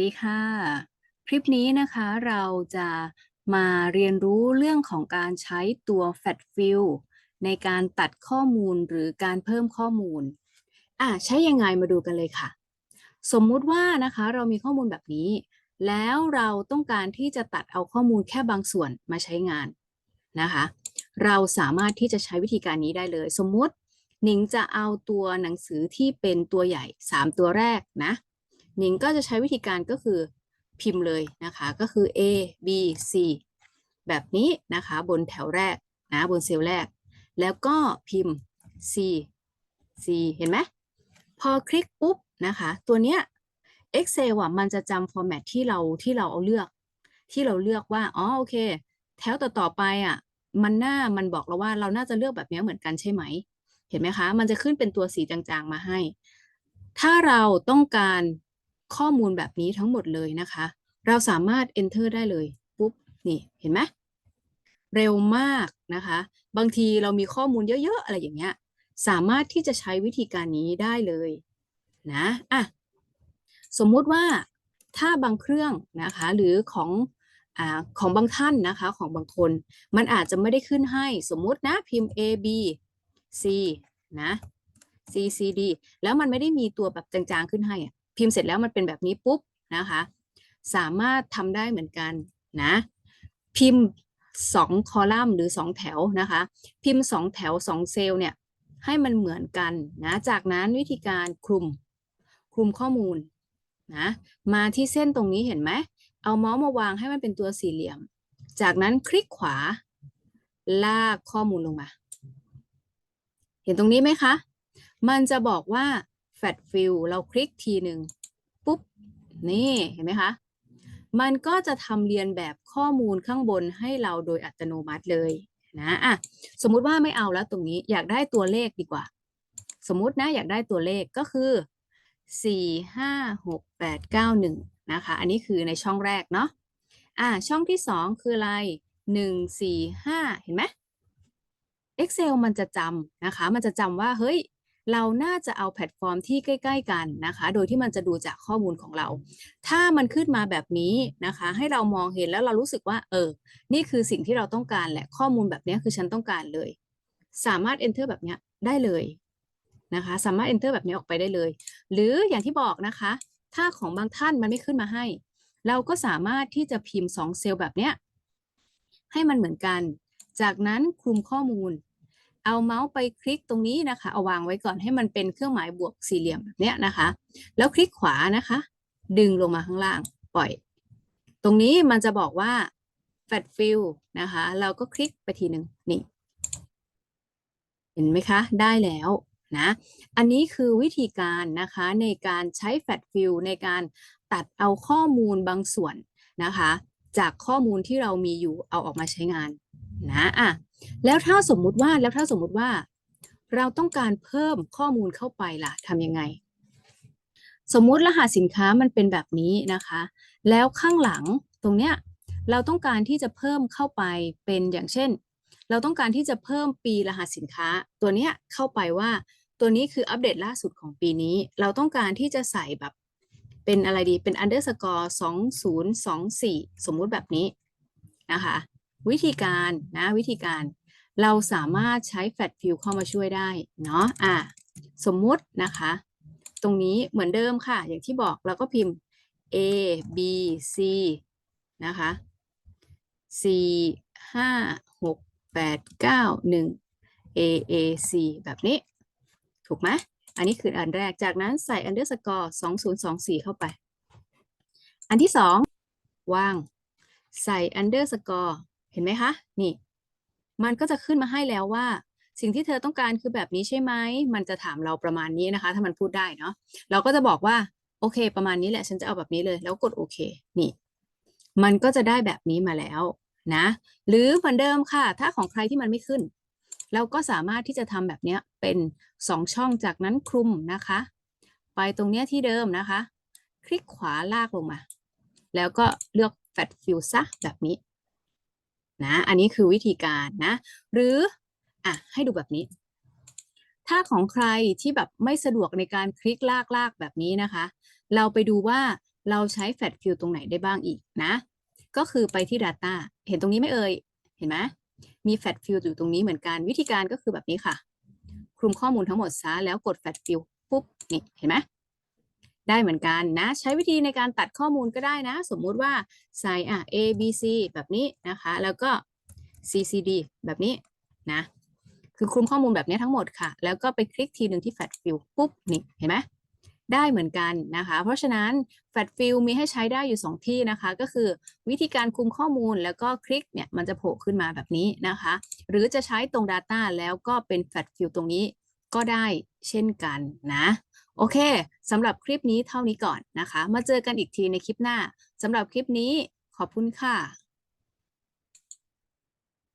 ดีค่ะ คลิปนี้นะคะเราจะมาเรียนรู้เรื่องของการใช้ตัว Fat Fill ในการตัดข้อมูลหรือการเพิ่มข้อมูลอะใช้ยังไงมาดูกันเลยค่ะ สมมุติว่านะคะเรามีข้อมูลแบบนี้ แล้วเราต้องการที่จะตัดเอาข้อมูลแค่บางส่วนมาใช้งานนะคะ เราสามารถที่จะใช้วิธีการนี้ได้เลย สมมุติหนิงจะเอาตัวหนังสือที่เป็นตัวใหญ่ 3 ตัวแรกนะ หนิงก็จะใช้วิธีการก็คือพิมพ์เลยนะคะก็คือ A B C แบบนี้นะคะบนแถวแรกนะบนเซลล์แรก แล้วก็พิมพ์ C C เห็นไหมพอคลิกปุ๊บนะคะตัวเนี้ย Excel อะมันจะจำ format ที่เราที่เราเอาเลือก ที่เราเลือกว่าอ๋อโอเค แถวต่อต่อไปอะมันน่ามันบอกเราว่าเราน่าจะเลือกแบบนี้เหมือนกันใช่ไหม เห็นไหมคะ มันจะขึ้นเป็นตัวสีจางๆมาให้ ถ้าเราต้องการ ข้อมูลแบบนี้ทั้งหมดเลยนะคะ เราสามารถ enter ได้เลย ปุ๊บ นี่ เห็นไหมเร็วมากนะคะ บางทีเรามีข้อมูลเยอะๆ อะไรอย่างเงี้ย สามารถที่จะใช้วิธีการนี้ได้เลยนะอะสมมุติว่าถ้าบางเครื่องนะคะ หรือของอ่าของบางท่านนะคะของบางคน มันอาจจะไม่ได้ขึ้นให้สมมุตินะพิมพ์ A B C นะ C C D แล้วมันไม่ได้มีตัวแบบจางๆขึ้นให้อะ พิมพ์เสร็จแล้วมันเป็นแบบนี้ปุ๊บนะคะ สามารถทำได้เหมือนกันนะพิมพ์สองคอลัมน์หรือสองแถวนะคะ พิมพ์สองแถวสองเซลล์เนี่ยให้มันเหมือนกันนะจากนั้นวิธีการคลุมคลุมข้อมูลนะมาที่เส้นตรงนี้เห็นไหมเอาเมาส์มาวางให้มันเป็นตัวสี่เหลี่ยม จากนั้นคลิกขวา ลากข้อมูลลงมา เห็นตรงนี้ไหมคะ มันจะบอกว่า Fat Fill เราคลิกทีหนึ่งปุ๊บ นี่เห็นไหมคะ มันก็จะทำเรียนแบบข้อมูลข้างบนให้เราโดยอัตโนมัติเลยนะอะสมมุติว่าไม่เอาแล้วตรงนี้อยากได้ตัวเลขดีกว่า สมมุตินะอยากได้ตัวเลขก็คือ 4 5 6 8 9 1 นะคะ อันนี้คือในช่องแรกเนาะอะช่องที่ 2 คืออะไร 1 4 5 เห็นไหม Excel มันจะจำนะคะ มันจะจำว่า เฮ้ย เราน่าจะเอาแพลตฟอร์มที่ใกล้ ๆ กันนะคะ โดยที่มันจะดูจากข้อมูลของเรา ถ้ามันขึ้นมาแบบนี้นะคะ ให้เรามองเห็นแล้วเรารู้สึกว่า เออ นี่คือสิ่งที่เราต้องการแหละข้อมูลแบบนี้คือฉันต้องการเลย สามารถ enter แบบนี้ได้เลยนะคะ สามารถ enter แบบนี้ออกไปได้เลย หรืออย่างที่บอกนะคะ ถ้าของบางท่านมันไม่ขึ้นมาให้ เราก็สามารถที่จะพิมพ์2เซลล์แบบเนี้ยให้มันเหมือนกัน จากนั้นคลุมข้อมูล เอาเมาส์ไปคลิกตรงนี้นะคะ เอาวางไว้ก่อนให้มันเป็นเครื่องหมายบวกสี่เหลี่ยมแบบเนี้ยนะคะ แล้วคลิกขวานะคะ ดึงลงมาข้างล่างปล่อย ตรงนี้มันจะบอกว่า Fat Fill นะคะ เราก็คลิกไปทีหนึ่งนี่ เห็นไหมคะ ได้แล้วนะ อันนี้คือวิธีการนะคะในการใช้ Fat Fill ในการตัดเอาข้อมูลบางส่วนนะคะ จากข้อมูลที่เรามีอยู่เอาออกมาใช้งานนะอะ แล้วถ้าสมมุติว่าแล้วถ้าสมมุติว่า เราต้องการเพิ่มข้อมูลเข้าไปล่ะทำยังไง สมมุติรหัสสินค้ามันเป็นแบบนี้นะคะ แล้วข้างหลังตรงเนี้ยเราต้องการที่จะเพิ่มเข้าไปเป็นอย่างเช่น เราต้องการที่จะเพิ่มปีรหัสสินค้า ตัวเนี้ยเข้าไปว่า ตัวนี้คืออัปเดตล่าสุดของปีนี้ เราต้องการที่จะใส่แบบเป็นอะไรดีเป็น underscore 2024 สมมุติแบบนี้นะคะ วิธีการนะวิธีการเราสามารถใช้ Fat Fill เข้ามาช่วยได้เนาะอะสมมุตินะคะ ตรงนี้เหมือนเดิมค่ะ อย่างที่บอกเราก็พิมพ์ A B C นะคะ4 5 6 8 9 1 A A C แบบนี้ ถูกไหมอันนี้คืออันแรกจากนั้นใส่ underscore 2024 เข้าไป อันที่สองวาง ใส่ underscore เห็นไหมคะนี่ มันก็จะขึ้นมาให้แล้วว่า สิ่งที่เธอต้องการคือแบบนี้ใช่ไหมมันจะถามเราประมาณนี้นะคะ ถ้ามันพูดได้เนาะเราก็จะบอกว่าโอเค ประมาณนี้แหละฉันจะเอาแบบนี้เลย แล้วกดโอเค นี่ มันก็จะได้แบบนี้มาแล้วนะ หรือเหมือนเดิมค่ะ ถ้าของใครที่มันไม่ขึ้น เราก็สามารถที่จะทำแบบนี้เป็นสองช่องจากนั้นคลุมนะคะ ไปตรงเนี้ยที่เดิมนะคะ คลิกขวาลากลงมา แล้วก็เลือก Fat Fill ซะแบบนี้ นะ อันนี้คือวิธีการนะ หรืออะให้ดูแบบนี้ ถ้าของใครที่แบบไม่สะดวกในการคลิกลากลากแบบนี้นะคะ เราไปดูว่าเราใช้ Fat Fill ตรงไหนได้บ้างอีกนะ ก็คือไปที่ Data เห็นตรงนี้ไหมเอ่ย เห็นไหมมี Fat Fill อยู่ตรงนี้เหมือนกันวิธีการก็คือแบบนี้ค่ะ คลุมข้อมูลทั้งหมดซะแล้วกด Fat Fill ปุ๊บนี่เห็นไหม ได้เหมือนกันนะ ใช้วิธีในการตัดข้อมูลก็ได้นะ สมมุติว่าใส่อะ A B C แบบนี้นะคะ แล้วก็ C C D แบบนี้นะ คือคลุมข้อมูลแบบนี้ทั้งหมดค่ะ แล้วก็ไปคลิกทีหนึ่งที่ Fat Fill ปุ๊บนี่เห็นไหมได้เหมือนกันนะคะ เพราะฉะนั้น Fat Fill มีให้ใช้ได้อยู่ 2 ที่นะคะ ก็คือวิธีการคุมข้อมูลแล้วก็คลิกเนี่ยมันจะโผล่ขึ้นมาแบบนี้นะคะ หรือจะใช้ตรง Data แล้วก็เป็น Fat Fill ตรงนี้ก็ได้เช่นกันนะ โอเคสำหรับคลิปนี้เท่านี้ก่อนนะคะ มาเจอกันอีกทีในคลิปหน้าสำหรับคลิปนี้ขอบคุณค่ะ